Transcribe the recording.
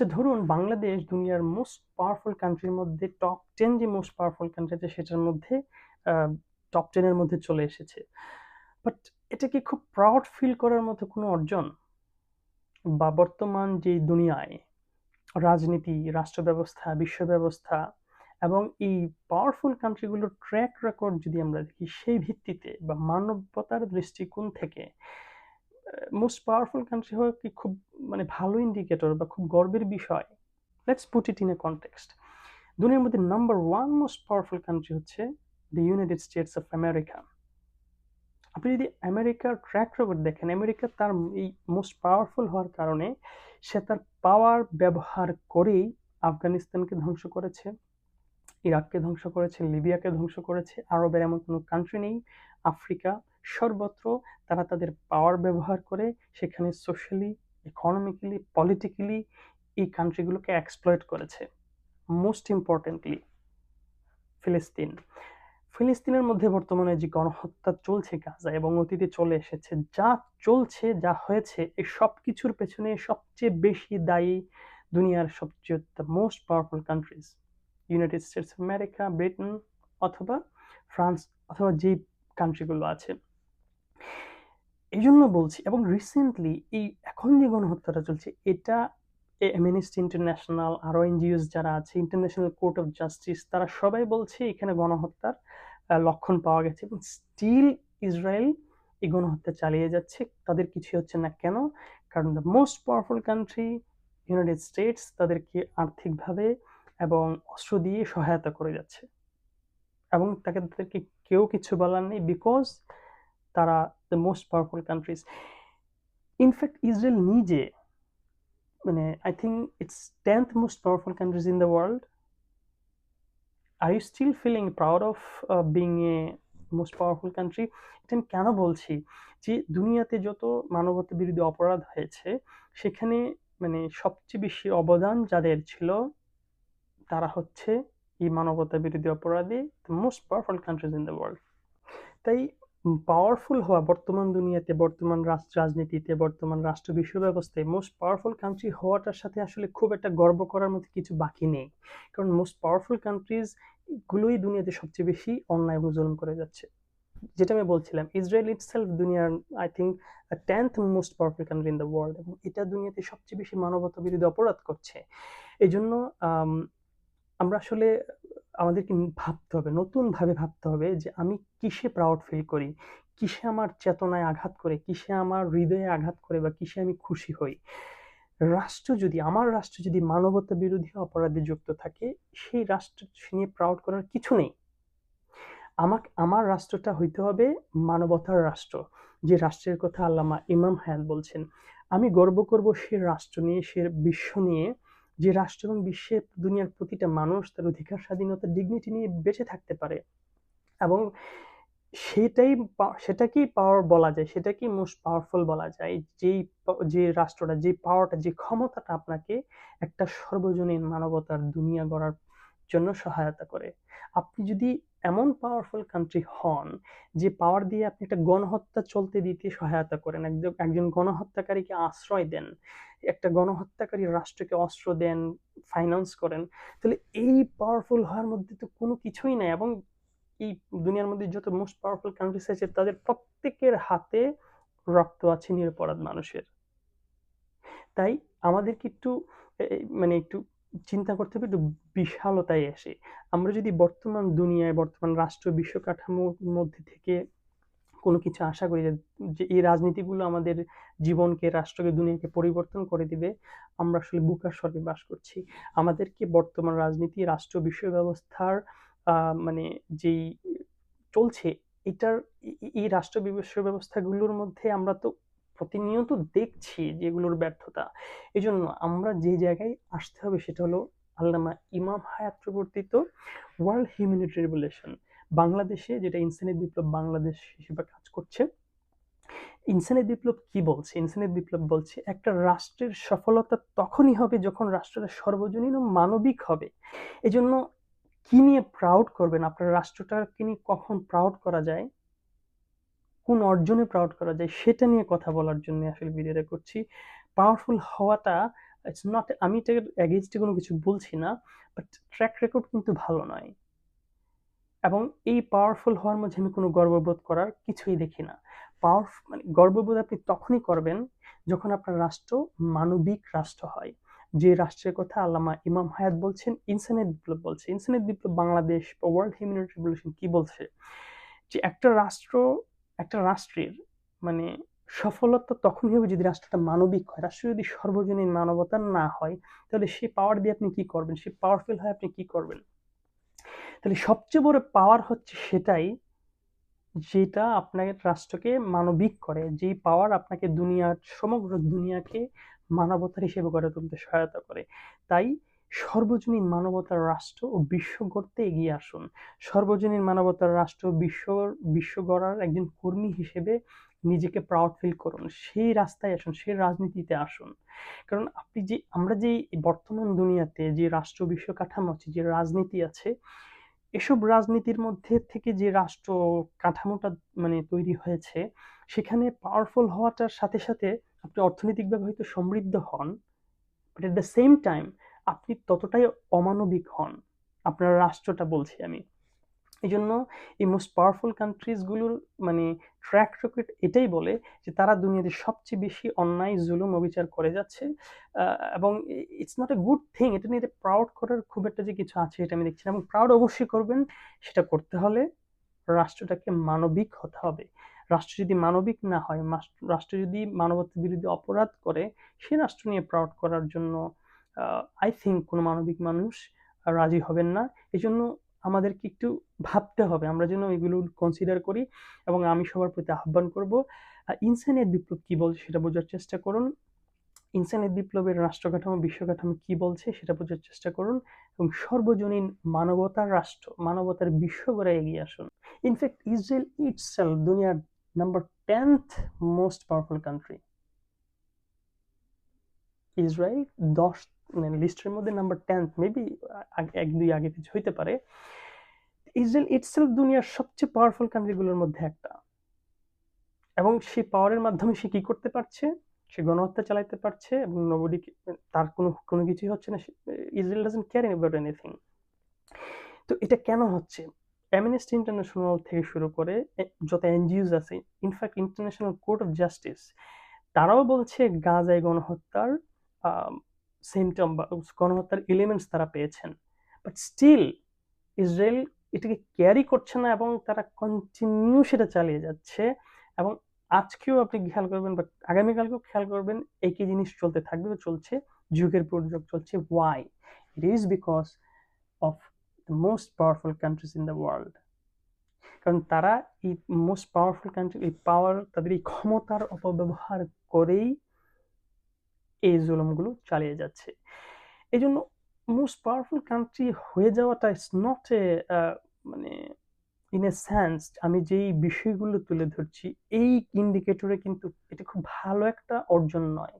আচ্ছা ধরুন বাংলাদেশ দুনিয়ার মোস্ট পাওয়ারফুল কান্ট্রির মধ্যে টপ টেন যে মোস্ট পাওয়ারফুল কান্ট্রি আছে সেটার মধ্যে টপ টেনের মধ্যে চলে এসেছে। বাট এটা কি খুব প্রাউড ফিল করার মতো কোনো অর্জন? বা বর্তমান যে দুনিয়ায় রাজনীতি রাষ্ট্র ব্যবস্থা বিশ্ব ব্যবস্থা এবং এই পাওয়ারফুল কান্ট্রিগুলোর ট্র্যাক রেকর্ড যদি আমরা দেখি, সেই ভিত্তিতে বা মানবতার দৃষ্টিকোণ থেকে মোস্ট পাওয়ারফুল কান্ট্রি হওয়া কি খুব মানে ভালো ইন্ডিকেটর বা খুব গর্বের বিষয়? Let's put it in a context দুনিয়ার মধ্যে number one most powerful country হচ্ছে the United States of America আপনি যদি আমেরিকার ট্র্যাক রেকর্ড দেখেন, আমেরিকা তার এই মোস্ট পাওয়ারফুল হওয়ার কারণে সে তার পাওয়ার ব্যবহার করেই আফগানিস্তানকে ধ্বংস করেছে, ইরাককে ধ্বংস করেছে, লিবিয়াকে ধ্বংস করেছে, আরবের এমন কোনো কান্ট্রি নেই, আফ্রিকা সর্বত্র তারা তাদের পাওয়ার ব্যবহার করে সেখানে সোশ্যালি ইকোনমিক্যালি পলিটিক্যালি এই কান্ট্রিগুলোকে এক্সপ্লয়েট করেছে। মোস্ট ইম্পর্টেন্টলি ফিলিস্তিন। ফিলিস্তিনের মধ্যে বর্তমানে যে গণহত্যা চলছে গাজা এবং অতীতে চলে এসেছে, যা চলছে, যা হয়েছে, এই সব কিছুর পেছনে সবচেয়ে বেশি দায়ী দুনিয়ার সবচেয়ে the most powerful countries United States of America Britain অথবা ফ্রান্স অথবা যেই কান্ট্রিগুলো আছে। এই জন্য বলছি, এবং রিসেন্টলি এই এখন যে গণহত্যাটা চলছে, এটা এমএনএসটি ইন্টারন্যাশনাল আরও এনজিওস যারা আছে ইন্টারন্যাশনাল কোর্ট অফ জাস্টিস তারা সবাই বলছে এখানে গণহত্যার লক্ষণ পাওয়া গেছে, এবং স্টিল ইসরায়েল এই গণহত্যা চালিয়ে যাচ্ছে। তাদের কিছু হচ্ছে না কেন? কারণ the most powerful country United States তাদেরকে আর্থিকভাবে এবং অস্ত্র দিয়ে সহায়তা করে যাচ্ছে। এবং তাকে তাদেরকে কেউ কিছু বলার নেই বিকজ তারা the most powerful countries in fact Israel নিজে মানে I think it's tenth most powerful countries in the world are you still feeling proud of being a most powerful country এটা আমি কেন বলছি যে, দুনিয়াতে যত মানবতা বিরোধী অপরাধ হয়েছে, সেখানে মানে সবচেয়ে বেশি অবদান যাদের ছিল, তারা হচ্ছে এই মানবতা বিরোধী অপরাধী the most powerful countries in the world তাই পাওয়ারফুল হওয়া বর্তমান দুনিয়াতে, বর্তমান রাষ্ট্র রাজনীতিতে, বর্তমান রাষ্ট্র বিশ্ব ব্যবস্থায় মোস্ট পাওয়ারফুল কান্ট্রি হওয়াটার সাথে আসলে খুব একটা গর্ব করার মতো কিছু বাকি নেই। কারণ মোস্ট পাওয়ারফুল কান্ট্রিজ গুলোই দুনিয়াতে সবচেয়ে বেশি অন্যায় এবং জুলুম করে যাচ্ছে। যেটা আমি বলছিলাম ইসরায়েল ইটসেলফ দুনিয়ার I think tenth most powerful country in the world এবং এটা দুনিয়াতে সবচেয়ে বেশি মানবতা বিরোধী অপরাধ করছে। এই জন্য আমরা আসলে আমাদেরকে ভাবতে হবে, নতুনভাবে ভাবতে হবে যে আমি কিসে প্রাউড ফিল করি? কিসে আমার চেতনায় আঘাত করে? কিসে আমার হৃদয়ে আঘাত করে বা কিসে আমি খুশি হই? রাষ্ট্র যদি, আমার রাষ্ট্র যদি মানবতা বিরোধী অপরাধে যুক্ত থাকে, সেই রাষ্ট্র নিয়ে প্রাউড করার কিছু নেই। আমাকে, আমার রাষ্ট্রটা হইতে হবে মানবতার রাষ্ট্র। যে রাষ্ট্রের কথা আল্লামা ইমাম হায়াত বলছেন, আমি গর্ব করব সে রাষ্ট্র নিয়ে, সে বিশ্ব নিয়ে যে রাষ্ট্র এবং বিশ্বে দুনিয়ার প্রতিটা মানুষ তার অধিকার, স্বাধীনতা ডিগনিটি নিয়ে বেঁচে থাকতে পারে এবং সেটাই সেটাকেই পাওয়ার বলা যায়, সেটাকেই মোস্ট পাওয়ারফুল বলা যায়। যেই যে রাষ্ট্রটা, যে পাওয়ারটা যে ক্ষমতাটা আপনাকে একটা সর্বজনীন মানবতার দুনিয়া গড়ার জন্য সহায়তা করে। আপনি যদি এমন পাওয়ারফুল কান্ট্রি হন, যে পাওয়ার দিয়ে আপনি একটা গণহত্যা চলতে দিতে সহায়তা করেন। একজন একজন গণহত্যাকারীকে আশ্রয় দেন, একটা গণহত্যাকারী রাষ্ট্রকে অস্ত্র দেন ফাইন্যান্স করেন। তাহলে এই পাওয়ারফুল হওয়ার মধ্যে তো কোনো কিছুই নাই এবং এই দুনিয়ার মধ্যে যত মোস্ট পাওয়ারফুল কান্ট্রিজ আছে, তাদের প্রত্যেকের হাতে রক্ত আছে নিরপরাধ মানুষের। তাই আমাদেরকে একটু মানে একটু চিন্তা করতে হবে একটু বিশালতায় এসে। আমরা যদি বর্তমান দুনিয়ায়, বর্তমান রাষ্ট্র বিশ্ব কাঠামোর মধ্যে থেকে কোনো কিছু আশা করি যে এই রাজনীতিগুলো আমাদের জীবনকে, রাষ্ট্রকে, দুনিয়াকে পরিবর্তন করে দিবে, আমরা আসলে বুকার স্বর্গে বাস করছি। আমাদেরকে বর্তমান রাজনীতি, রাষ্ট্র বিশ্ব ব্যবস্থার মানে যেই চলছে, এটার, এই রাষ্ট্র বিশ্ব ব্যবস্থাগুলোর মধ্যে আমরা তো প্রতিনিয়ত দেখছি যেগুলোর ব্যর্থতা। এই জন্য আমরা যে জায়গায় আসতে হবে সেটা হলো আল্লামা ইমাম হায়াত প্রবর্তিত ওয়ার্ল্ড হিউম্যানিটি রেগুলেশন বাংলাদেশে যেটা ইনসানিয়ত বিপ্লব বাংলাদেশ হিসেবে কাজ করছে, ইনসানিয়ত বিপ্লব কি বলছে? ইনসানিয়ত বিপ্লব বলছে, একটা রাষ্ট্রের সফলতা তখনই হবে যখন রাষ্ট্রটা সর্বজনীন ও মানবিক হবে। এজন্য কি নিয়ে প্রাউড করবেন? আপনার রাষ্ট্রটাকে নিয়ে কখন প্রাউড করা যায়? কোন অর্জনে প্রাউড করা যায় সেটা নিয়ে কথা বলার জন্য আসলে ভিডিওটা করছি। পাওয়ারফুল হওয়াটা ইটস নট আমি এটার এগেইনস্টে কোনো কিছু বলছি না বাট ট্র্যাক রেকর্ড কিন্তু ভালো নয়। এবং এই পাওয়ারফুল হওয়ার মধ্যে আমি কোনো গর্ববোধ করার কিছুই দেখি না। পাওয়ার মানে গর্ববোধ আপনি তখনই করবেন যখন আপনার রাষ্ট্র মানবিক রাষ্ট্র হয়। যে রাষ্ট্রের কথা আল্লামা ইমাম হায়াত বলছেন ইনসানের বিপ্লব বলছে। ইনসানের বিপ্লব বাংলাদেশ বা ওয়ার্ল্ড হিউম্যান রেভলিউশন কি বলছে? যে একটা রাষ্ট্র একটা রাষ্ট্রের মানে সফলতা তখনই হবে যদি রাষ্ট্রটা মানবিক হয়। রাষ্ট্র যদি সর্বজনীন মানবতার না হয়, তাহলে সে পাওয়ার দিয়ে আপনি কি করবেন? সে পাওয়ারফুল হয় আপনি কি করবেন? তাহলে সবচেয়ে বড় পাওয়ার হচ্ছে সেটাই যেটা আপনাকে রাষ্ট্রকে মানবিক করে। যেই পাওয়ার আপনাকে দুনিয়ার, সমগ্র দুনিয়াকে মানবতার হিসেবে গড়ে তুলতে সহায়তা করে। তাই সর্বজনীন মানবতার রাষ্ট্র ও বিশ্ব গড়তে এগিয়ে আসুন। সর্বজনীন মানবতার রাষ্ট্র বিশ্ব বিশ্ব গড়ার একজন কর্মী হিসেবে নিজেকে প্রাউড ফিল করুন। সেই রাস্তায় আসুন, সেই রাজনীতিতে আসুন। কারণ আপনি যে, আমরা যে বর্তমান দুনিয়াতে যে রাষ্ট্র বিশ্ব কাঠামো আছে, যে রাজনীতি আছে, এসব রাজনীতির মধ্যে থেকে যে রাষ্ট্র কাঠামোটা মানে তৈরি হয়েছে, সেখানে পাওয়ারফুল হওয়াটার সাথে সাথে আপনি অর্থনৈতিকভাবে হয়তো সমৃদ্ধ হন but at the same time আপনি ততটাই অমানবিক হন। আপনার রাষ্ট্রটা বলছি আমি। এই জন্য এই মোস্ট পাওয়ারফুল কান্ট্রিজগুলোর মানে ট্র্যাক রেকর্ড এটাই বলে যে তারা দুনিয়াতে সবচেয়ে বেশি অন্যায়, জুলুম অবিচার করে যাচ্ছে। এবং it's not a good thing এটা নিয়ে প্রাউড করার খুব একটা যে কিছু আছে এটা আমি দেখছি এবং প্রাউড অবশ্যই করবেন, সেটা করতে হলে রাষ্ট্রটাকে মানবিক হতে হবে। রাষ্ট্র যদি মানবিক না হয় রাষ্ট্র যদি মানবতার বিরুদ্ধে অপরাধ করে, সে রাষ্ট্র নিয়ে প্রাউড করার জন্য আই থিঙ্ক কোনো মানবিক মানুষ রাজি হবেন না। এই জন্য আমাদেরকে একটু ভাবতে হবে, আমরা যেন এগুলো কনসিডার করি এবং আমি সবার প্রতি আহ্বান করব। ইনসানিয়ত বিপ্লব কি বলছে সেটা বোঝার চেষ্টা করুন। ইনসানিয়ত বিপ্লবের রাষ্ট্রকাঠামো, বিশ্বকাঠামো বিশ্ব কাঠামো কি বলছে সেটা বোঝার চেষ্টা করুন এবং সর্বজনীন মানবতার রাষ্ট্র, মানবতার বিশ্ব গড়ে এগিয়ে আসুন। ইনফ্যাক্ট ইসরায়েল ইটসেলফ দুনিয়ার number tenth most powerful country Israel দশ লিস্টের মধ্যে নাম্বার টেন্থ মেবি এক, দুই আগে কিছু হইতে পারে। ইসরায়েল ইটসেলফ দুনিয়ার সবচেয়ে পাওয়ারফুল কান্ট্রিগুলোর মধ্যে একটা। এবং সেই পাওয়ারের মাধ্যমে সে কি করতে পারছে? সে গণহত্যা চালাইতে পারছে এবং নবডি তার কোনো কোনো কিছুই হচ্ছে না। Israel doesn't care about anything তো এটা কেন হচ্ছে? অ্যামনেস্টি ইন্টারন্যাশনাল থেকে শুরু করে যত এনজিওস আছে in fact International Court of Justice তারাও বলছে গাজায় গণহত্যার সিমটম বা গণহত্যার এলিমেন্টস তারা পেয়েছেন। বাট স্টিল ইসরায়েল এটাকে ক্যারি করছে না এবং তারা কন্টিনিউ সেটা চালিয়ে যাচ্ছে এবং আজকেও আপনি খেয়াল করবেন বা আগামীকালকেও খেয়াল করবেন একই জিনিস চলতে থাকবে চলছে, যুগের পর যুগ চলছে। Why it is because of the most powerful countries in the world কারণ তারা এই মোস্ট পাওয়ারফুল কান্ট্রি এই পাওয়ার তাদের এই ক্ষমতার অপব্যবহার করেই এই জুলুমগুলো চালিয়ে যাচ্ছে। এই জন্য মোস্ট পাওয়ারফুল কান্ট্রি হয়ে যাওয়াটা ইটস নট এ মানে ইন এ সেন্স আমি যেই বিষয়গুলো তুলে ধরছি, এই ইন্ডিকেটরে কিন্তু এটা খুব ভালো একটা অর্জন নয়।